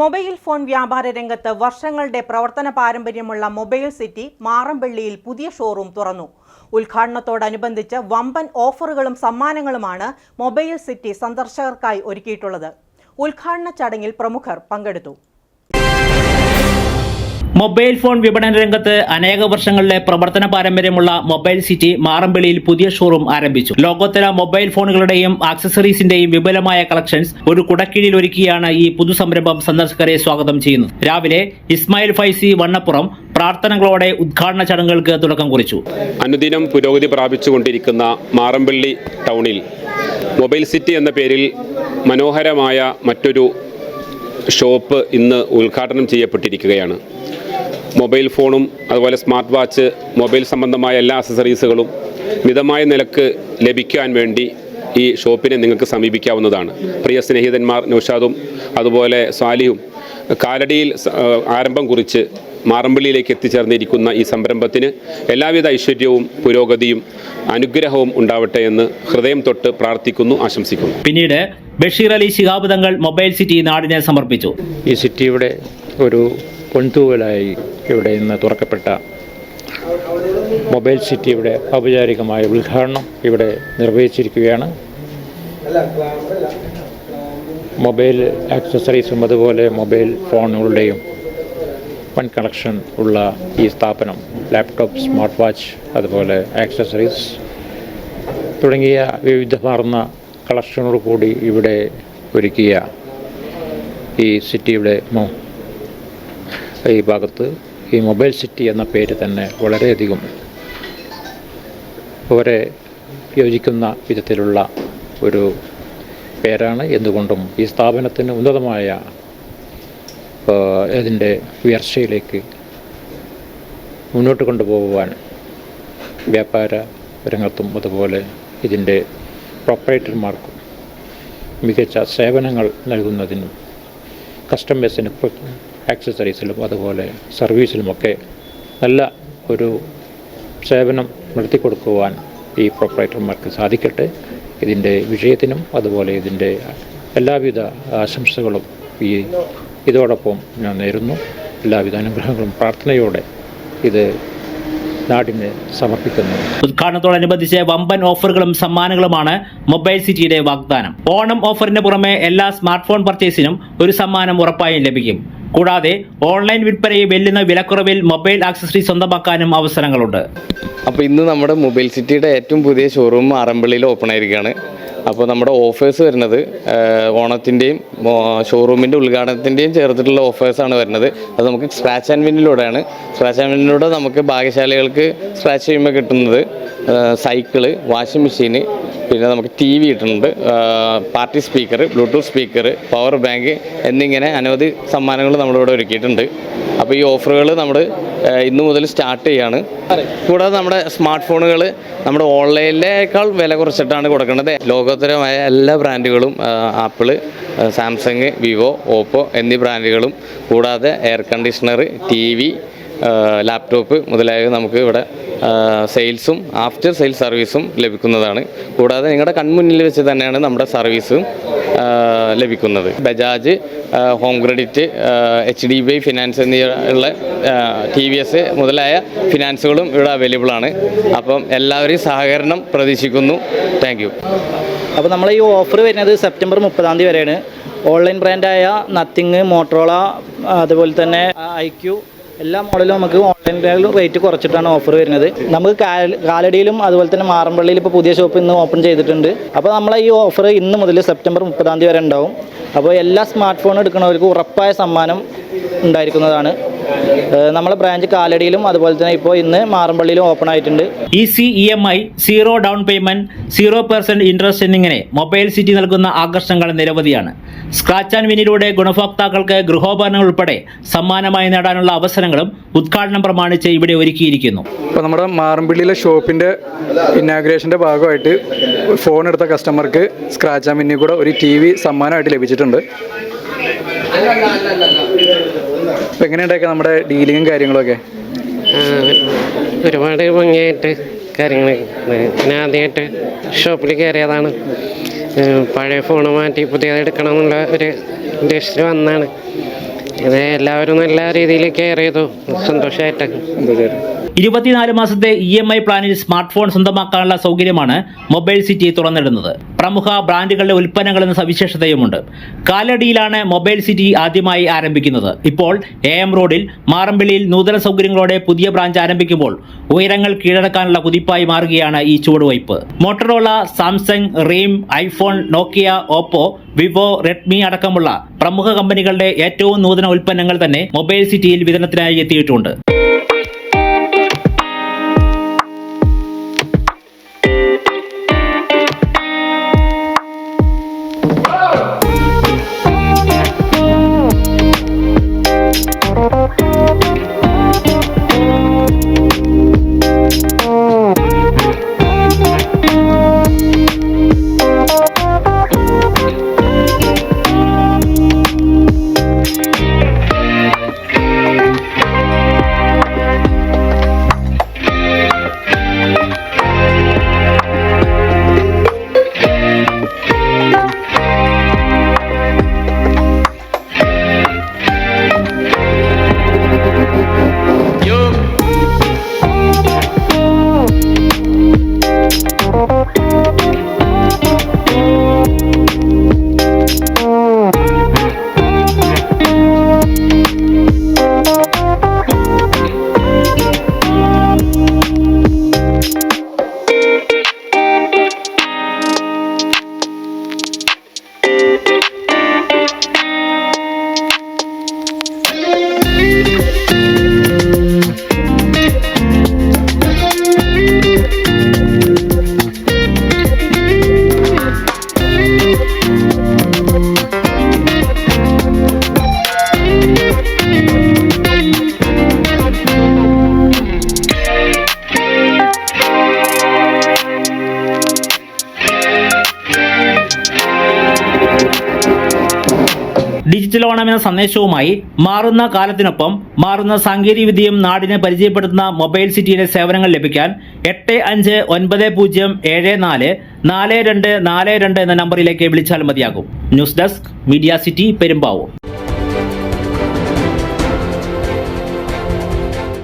Mobile phone വ്യാപാര രംഗത്ത് വർഷങ്ങളുടെ പ്രവർത്തന പാരമ്പര്യമുള്ള മൊബൈൽ സിറ്റി മാറമ്പള്ളിയിൽ പുതിയ ഷോറൂം തുറന്നു. ഉദ്ഘാടനത്തോടനുബന്ധിച്ച് വമ്പൻ ഓഫറുകളും സമ്മാനങ്ങളുമാണ് മൊബൈൽ സിറ്റി സന്ദർശകർക്കായി ഒരുക്കിയിട്ടുള്ളത്. ഉദ്ഘാടന ചടങ്ങിൽ പ്രമുഖർ പങ്കെടുത്തു. മൊബൈൽ ഫോൺ വിപണന രംഗത്ത് അനേക വർഷങ്ങളിലെ പ്രവർത്തന പാരമ്പര്യമുള്ള മൊബൈൽ സിറ്റി മാറമ്പിളിയിൽ പുതിയ ഷോറൂം ആരംഭിച്ചു. ലോകോത്തര മൊബൈൽ ഫോണുകളുടെയും ആക്സസറീസിന്റെയും വിപുലമായ കളക്ഷൻസ് ഒരു കുടക്കീഴിൽ ഒരുക്കിയാണ് ഈ പുതു സംരംഭം സന്ദർശകരെ സ്വാഗതം ചെയ്യുന്നത്. രാവിലെ ഇസ്മായിൽ ഫൈസി വണ്ണപ്പുറം പ്രാർത്ഥനകളോടെ ഉദ്ഘാടന ചടങ്ങുകൾക്ക് തുടക്കം കുറിച്ചു. അനുദിനം പുരോഗതി പ്രാപിച്ചുകൊണ്ടിരിക്കുന്ന മാറമ്പള്ളി ടൗണിൽ മൊബൈൽ സിറ്റി എന്ന പേരിൽ മനോഹരമായ മറ്റൊരു ഷോപ്പ് ഇന്ന് ഉദ്ഘാടനം ചെയ്യപ്പെട്ടിരിക്കുകയാണ്. മൊബൈൽ ഫോണും അതുപോലെ സ്മാർട്ട് വാച്ച് മൊബൈൽ സംബന്ധമായ എല്ലാ അക്സസറീസുകളും മിതമായ നിലയ്ക്ക് ലഭിക്കാൻ വേണ്ടി ഈ ഷോപ്പിനെ നിങ്ങൾക്ക് സമീപിക്കാവുന്നതാണ്. പ്രിയ സ്നേഹിതന്മാർ നൗഷാദും അതുപോലെ സ്വാലിയും കാലടിയിൽ ആരംഭം കുറിച്ച് മാറമ്പള്ളിയിലേക്ക് എത്തിച്ചേർന്നിരിക്കുന്ന ഈ സംരംഭത്തിന് എല്ലാവിധ ഐശ്വര്യവും പുരോഗതിയും അനുഗ്രഹവും ഉണ്ടാവട്ടെ എന്ന് ഹൃദയം തൊട്ട് പ്രാർത്ഥിക്കുന്നു ആശംസിക്കുന്നു. പിന്നീട് ബഷീർ അലി ശിഹാബ് തങ്ങൾ മൊബൈൽ സിറ്റി നാടിനെ സമർപ്പിച്ചു. ഈ സിറ്റിയുടെ ഒരു പൊൻതൂവലായി ഇവിടെ ഇന്ന് തുറക്കപ്പെട്ട മൊബൈൽ സിറ്റിയുടെ ഔപചാരികമായ ഉദ്ഘാടനം ഇവിടെ നിർവഹിച്ചിരിക്കുകയാണ്. മൊബൈൽ ആക്സസറീസും അതുപോലെ മൊബൈൽ ഫോണുകളുടെയും വൺ കളക്ഷൻ ഉള്ള ഈ സ്ഥാപനം ലാപ്ടോപ്പ് സ്മാർട്ട് വാച്ച് അതുപോലെ ആക്സസറീസ് തുടങ്ങിയ വിവിധമാർന്ന കളക്ഷനോട് കൂടി ഇവിടെ ഒരുക്കിയ ഈ സിറ്റിയുടെ ഈ ഭാഗത്ത് ഈ മൊബൈൽ സിറ്റി എന്ന പേര് തന്നെ വളരെയധികം അവരെ യോജിക്കുന്ന വിധത്തിലുള്ള ഒരു പേരാണ്. എന്തുകൊണ്ടും ഈ സ്ഥാപനത്തിന് ഉന്നതമായ അതിന്റെ ഉയർച്ചയിലേക്ക് മുന്നോട്ട് കൊണ്ടുപോകുവാൻ വ്യാപാര രംഗത്തും അതുപോലെ ഇതിന്റെ പ്രൊപ്പറേറ്റർമാർക്കും മികച്ച സേവനങ്ങൾ നൽകുന്നതിനും കസ്റ്റമേഴ്സിന് ആക്സസറീസിലും അതുപോലെ സർവീസിലുമൊക്കെ നല്ല ഒരു സേവനം നടത്തിക്കൊടുക്കുവാൻ ഈ പ്രൊപ്പറേറ്റർമാർക്ക് സാധിക്കട്ടെ. ഇതിന്റെ വിജയത്തിനും അതുപോലെ ഇതിന്റെ എല്ലാവിധ ആശംസകളും ഈ ഇതോടൊപ്പം ഞാൻ നേരുന്നു. എല്ലാവിധ അനുഗ്രഹങ്ങളും പ്രാർത്ഥനയോടെ ഇത് നാടിന് സമർപ്പിക്കുന്നു. ഉദ്ഘാടനത്തോടനുബന്ധിച്ച് വമ്പൻ ഓഫറുകളും സമ്മാനങ്ങളുമാണ് മൊബൈൽ സിറ്റിയുടെ വാഗ്ദാനം. ഓണം ഓഫറിന് പുറമെ എല്ലാ സ്മാർട്ട് ഫോൺ പർച്ചേസിനും ഒരു സമ്മാനം ഉറപ്പായും ലഭിക്കും. കൂടാതെ ഓൺലൈൻ വിൽപ്പനയെ വെല്ലുന്ന വിലക്കുറവിൽ മൊബൈൽ ആക്സസറി സ്വന്തമാക്കാനും അവസരങ്ങളുണ്ട്. അപ്പോൾ ഇന്ന് നമ്മുടെ മൊബൈൽ സിറ്റിയുടെ ഏറ്റവും പുതിയ ഷോറൂം ആറമ്പള്ളിയിൽ ഓപ്പൺ ആയിരിക്കുകയാണ്. അപ്പോൾ നമ്മുടെ ഓഫേഴ്സ് വരുന്നത് ഓണത്തിന്റെയും ഷോറൂമിന്റെ ഉദ്ഘാടനത്തിന്റെയും ചേർത്തിട്ടുള്ള ഓഫേഴ്സാണ് വരുന്നത്. അത് നമുക്ക് സ്ക്രാച്ച് ആൻഡ് വിന്നിലൂടെയാണ്. സ്ക്രാച്ച് ആൻഡ് വിന്നിലൂടെ നമുക്ക് ഭാഗ്യശാലികൾക്ക് സ്ക്രാച്ച് ചെയ്യുമ്പോൾ കിട്ടുന്നത് സൈക്കിൾ വാഷിംഗ് മെഷീന് പിന്നെ നമുക്ക് ടി വി കിട്ടുന്നുണ്ട്. Party speaker Bluetooth speaker power bank എന്നിങ്ങനെ അനവധി സമ്മാനങ്ങൾ നമ്മളിവിടെ ഒരുക്കിയിട്ടുണ്ട്. അപ്പോൾ ഈ ഓഫറുകൾ നമ്മൾ ഇന്നു മുതൽ സ്റ്റാർട്ട് ചെയ്യാണ്. കൂടാതെ നമ്മുടെ സ്മാർട്ട് ഫോണുകൾ നമ്മുടെ ഓൺലൈനിലേക്കാൾ വില കുറച്ചിട്ടാണ് കൊടുക്കുന്നത്. ലോകോത്തരമായ എല്ലാ ബ്രാൻഡുകളും ആപ്പിൾ സാംസങ് വിവോ ഓപ്പോ എന്നീ ബ്രാൻഡുകളും കൂടാതെ air conditioner T V laptop മുതലായവ നമുക്ക് ഇവിടെ സെയിൽസും ആഫ്റ്റർ സെയിൽ സർവീസും ലഭിക്കുന്നതാണ്. കൂടാതെ നിങ്ങളുടെ കൺമുന്നിൽ വെച്ച് തന്നെയാണ് നമ്മുടെ സർവീസും ലഭിക്കുന്നത്. Bajaj home credit H D B I finance എന്നിവയുള്ള ടി വി എസ് മുതലായ ഫിനാൻസുകളും ഇവിടെ അവൈലബിൾ ആണ്. അപ്പം എല്ലാവരെയും സഹകരണം പ്രതീക്ഷിക്കുന്നു. താങ്ക് യു അപ്പോൾ നമ്മൾ ഈ ഓഫർ വരുന്നത് സെപ്റ്റംബർ മുപ്പതാം തീയതി വരെയാണ്. ഓൺലൈൻ ബ്രാൻഡായ നത്തിങ് മോട്ടറോള അതുപോലെ തന്നെ ഐ ക്യു എല്ലാ മോഡലും നമുക്ക് ഓൺലൈൻ ബാഗിൽ റേറ്റ് കുറച്ചിട്ടാണ് ഓഫർ വരുന്നത്. നമുക്ക് കാലടിയിലും അതുപോലെ തന്നെ മാറമ്പള്ളിയിൽ ഇപ്പോൾ പുതിയ ഷോപ്പ് ഇന്ന് ഓപ്പൺ ചെയ്തിട്ടുണ്ട്. അപ്പോൾ നമ്മളെ ഈ ഓഫർ ഇന്ന് മുതൽ സെപ്റ്റംബർ മുപ്പതാം തീയതി വരെ ഉണ്ടാവും. അപ്പോൾ എല്ലാ സ്മാർട്ട് ഫോൺ എടുക്കുന്നവർക്ക് ഉറപ്പായ സമ്മാനം ഉണ്ടായിരിക്കുന്നതാണ്. നമ്മളെ ബ്രാഞ്ച് കാലടിയിലും അതുപോലെ തന്നെ ഇപ്പോൾ ഇന്ന് മാറമ്പള്ളിയിലും ഓപ്പൺ ആയിട്ടുണ്ട്. Easy E M I zero down payment zero percent interest എന്നിങ്ങനെ മൊബൈൽ സിറ്റി നൽകുന്ന ആകർഷണങ്ങൾ നിരവധിയാണ്. സ്ക്രാച്ച് ആൻഡ് വിനിലൂടെ ഗുണഭോക്താക്കൾക്ക് ഗൃഹോപകരണങ്ങൾ ഉൾപ്പെടെ സമ്മാനമായി നേടാനുള്ള അവസരങ്ങളും ഉദ്ഘാടനം പ്രമാണിച്ച് ഇവിടെ ഒരുക്കിയിരിക്കുന്നു. ഇപ്പോൾ നമ്മുടെ മാറമ്പള്ളിയിലെ ഷോപ്പിന്റെ ഇന്നാഗ്രേഷന്റെ ഭാഗമായിട്ട് ഫോൺ എടുത്ത കസ്റ്റമർക്ക് സ്ക്രാച്ച് ആൻഡ് വിന്നി കൂടെ ഒരു ടി വി സമ്മാനമായിട്ട് ലഭിച്ചിട്ടുണ്ട്. അപ്പോൾ എങ്ങനെയുണ്ടാക്കുക നമ്മുടെ ഡീലിങ്ങും കാര്യങ്ങളൊക്കെ? ഒരുപാട് ഭംഗിയായിട്ട് കാര്യങ്ങൾ ഞാൻ ആദ്യമായിട്ട് ഷോപ്പിൽ കയറിയതാണ്. പഴയ ഫോൺ മാറ്റി പുതിയത് എടുക്കണം എന്നുള്ള ഒരു ഉദ്ദേശത്തിൽ വന്നാണ് ഇത് എല്ലാവരും നല്ല രീതിയിൽ കെയർ ചെയ്തു. സന്തോഷമായിട്ട് ഇരുപത്തിനാല് മാസത്തെ ഇ എം ഐ പ്ലാനിൽ സ്മാർട്ട് ഫോൺ സ്വന്തമാക്കാനുള്ള സൗകര്യമാണ് മൊബൈൽ സിറ്റി തുറന്നിടുന്നത്. പ്രമുഖ ബ്രാൻഡുകളുടെ ഉൽപ്പന്നങ്ങൾ എന്ന സവിശേഷതയുമുണ്ട്. കാലടിയിലാണ് മൊബൈൽ സിറ്റി ആദ്യമായി ആരംഭിക്കുന്നത്. ഇപ്പോൾ എ എം റോഡിൽ മാറമ്പിളിയിൽ നൂതന സൗകര്യങ്ങളോടെ പുതിയ ബ്രാഞ്ച് ആരംഭിക്കുമ്പോൾ ഉയരങ്ങൾ കീഴടക്കാനുള്ള കുതിപ്പായി മാറുകയാണ് ഈ ചുവടുവയ്പ്. Motorola Samsung Reem iPhone Nokia Oppo Vivo Redmi അടക്കമുള്ള പ്രമുഖ കമ്പനികളുടെ ഏറ്റവും നൂതന ഉൽപ്പന്നങ്ങൾ തന്നെ മൊബൈൽ സിറ്റിയിൽ വിതരണത്തിനായി എത്തിയിട്ടുണ്ട്. ഡിജിറ്റൽ ഓണം എന്ന സന്ദേശവുമായി മാറുന്ന കാലത്തിനൊപ്പം മാറുന്ന സാങ്കേതികവിദ്യയും നാടിനെ പരിചയപ്പെടുത്തുന്ന മൊബൈൽ സിറ്റിയിലെ സേവനങ്ങൾ ലഭിക്കാൻ എട്ട് അഞ്ച് ഒൻപത് പൂജ്യം ഏഴ് നാല് നാല് രണ്ട് നാല് രണ്ട് എന്ന നമ്പറിലേക്ക് വിളിച്ചാൽ മതിയാകും. News desk media city Perumbavoor.